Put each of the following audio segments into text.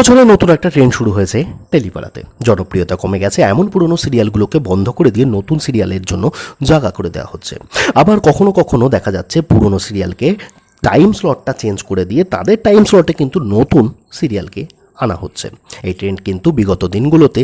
বছরে নতুন একটা ট্রেন্ড শুরু হয়েছে তেলিপাড়াতে। জনপ্রিয়তা কমে গেছে এমন পুরনো সিরিয়ালগুলোকে বন্ধ করে দিয়ে নতুন সিরিয়ালের জন্য জায়গা করে দেওয়া হচ্ছে। আবার কখনো কখনো দেখা যাচ্ছে পুরনো সিরিয়ালকে টাইম স্লটটা চেঞ্জ করে দিয়ে তাদের টাইম স্লটে কিন্তু নতুন সিরিয়ালকে আনা হচ্ছে। এই ট্রেন্ড কিন্তু বিগত দিনগুলোতে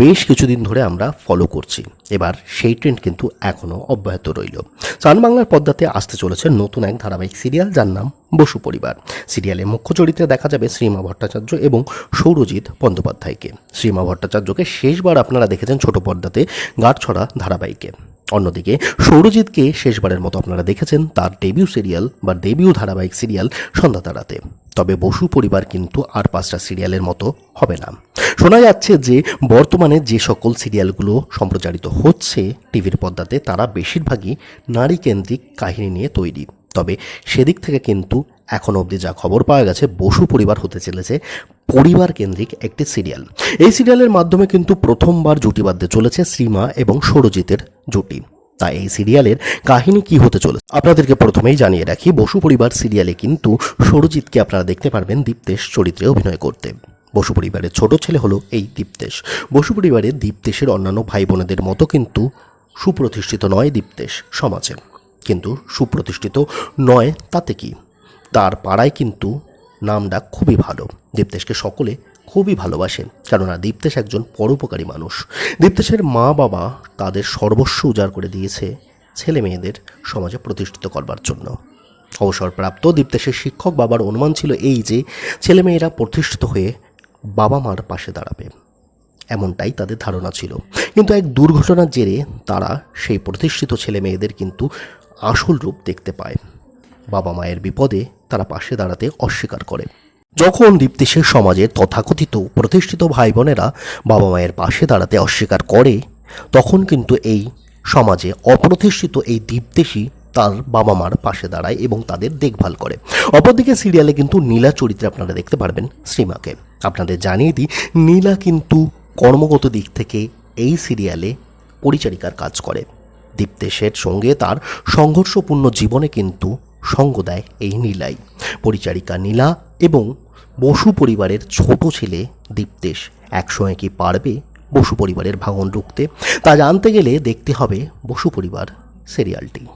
বেশ কিছুদিন ধরে আমরা ফলো করছি। এবার সেই ট্রেন্ড কিন্তু এখনও অব্যাহত রইল। সান বাংলার পদ্মাতে আসতে চলেছে নতুন এক ধারাবাহিক সিরিয়াল যার নাম বসু পরিবার। সিরিয়ালে মুখ্য চরিত্রে দেখা যাবে শ্রীমা ভট্টাচার্য এবং সৌরজিৎ বন্দ্যোপাধ্যায়কে। শ্রীমা ভট্টাচার্যকে শেষবার আপনারা দেখেছেন ছোট পর্দাতে গাঁটছড়া ধারাবাহিকে। অন্যদিকে, সৌরজিৎকে শেষবারের মতো আপনারা দেখেছেন তার ডেবিউ সিরিয়াল বা ডেবিউ ধারাবাহিক সিরিয়াল সন্ধ্যা তারাতে। তবে বসু পরিবার কিন্তু আর পাঁচটা সিরিয়ালের মতো হবে না। শোনা যাচ্ছে যে, বর্তমানে যে সকল সিরিয়ালগুলো সম্প্রচারিত হচ্ছে টিভির পর্দাতে, তারা বেশিরভাগই নারীকেন্দ্রিক কাহিনী নিয়ে তৈরি। তবে সেদিক থেকে কিন্তু এখন অবধি যা খবর পাওয়া গেছে, বসু পরিবার হতে চলেছে পরিবার কেন্দ্রিক একটি সিরিয়াল। এই সিরিয়ালের মাধ্যমে কিন্তু প্রথমবার জুটি বাঁধতে চলেছে শ্রীমা এবং সৌরজিতের জুটি। তাই এই সিরিয়ালের কাহিনী কি হতে চলেছে? আপনাদেরকে প্রথমেই জানিয়ে রাখি, বসু পরিবার সিরিয়ালে কিন্তু সৌরজিৎকে আপনারা দেখতে পারবেন দীপ্তেশ চরিত্রে অভিনয় করতে। বসু পরিবারের ছোট ছেলে হলো এই দীপ্তেশ। বসু পরিবারের দীপ্তেশের অন্যান্য ভাই বোনেদের মতো কিন্তু সুপ্রতিষ্ঠিত নয় দীপ্তেশ সমাজে। কিন্তু সুপ্রতিষ্ঠিত নয় তাতে কি? তার পাড়ায় কিন্তু নামটা খুবই ভালো। দীপ্তেশকে সকলে খুবই ভালোবাসে কেননা দীপ্তেশ একজন পরোপকারী মানুষ। দীপ্তেশের মা বাবা তাদের সর্বস্ব উজাড় করে দিয়েছে ছেলে মেয়েদের সমাজে প্রতিষ্ঠিত করবার জন্য। অবসরপ্রাপ্ত দীপ্তেশের শিক্ষক বাবার অনুমান ছিল এই যে, ছেলেমেয়েরা প্রতিষ্ঠিত হয়ে বাবা মার পাশে দাঁড়াবে। এমনটাই তাদের ধারণা ছিল। কিন্তু এক দুর্ঘটনার জেরে তারা সেই প্রতিষ্ঠিত ছেলে মেয়েদের কিন্তু আসল রূপ দেখতে পায়। বাবা মায়ের বিপদে তারা পাশে দাঁড়াতে অস্বীকার করে। যখন দীপ্তেশের সমাজের তথাকথিত, প্রতিষ্ঠিত ভাই বোনেরা বাবা মায়ের পাশে দাঁড়াতে অস্বীকার করে, তখন কিন্তু এই সমাজে অপ্রতিষ্ঠিত এই দীপ্তেশী তার বাবা মার পাশে দাঁড়ায় এবং তাদের দেখভাল করে। অপরদিকে সিরিয়ালে কিন্তু নীলা চরিত্রে আপনারা দেখতে পারবেন শ্রীমাকে আপনাদের জানিয়ে দিই, নীলা কিন্তু কর্মগত দিক থেকে এই সিরিয়ালে পরিচারিকার কাজ করে। দীপ্তেশের সঙ্গে তার সংঘর্ষপূর্ণ জীবনে কিন্তু সঙ্গ দেয় এই নীলাই। পরিচারিকা নীলা এবং বসু পরিবারের ছোট ছেলে দীপ্তেশ একসময় কি পারবে বসু পরিবারের ভাঙন রুখতে? তা জানতে গেলে দেখতে হবে বসু পরিবার সিরিয়ালটি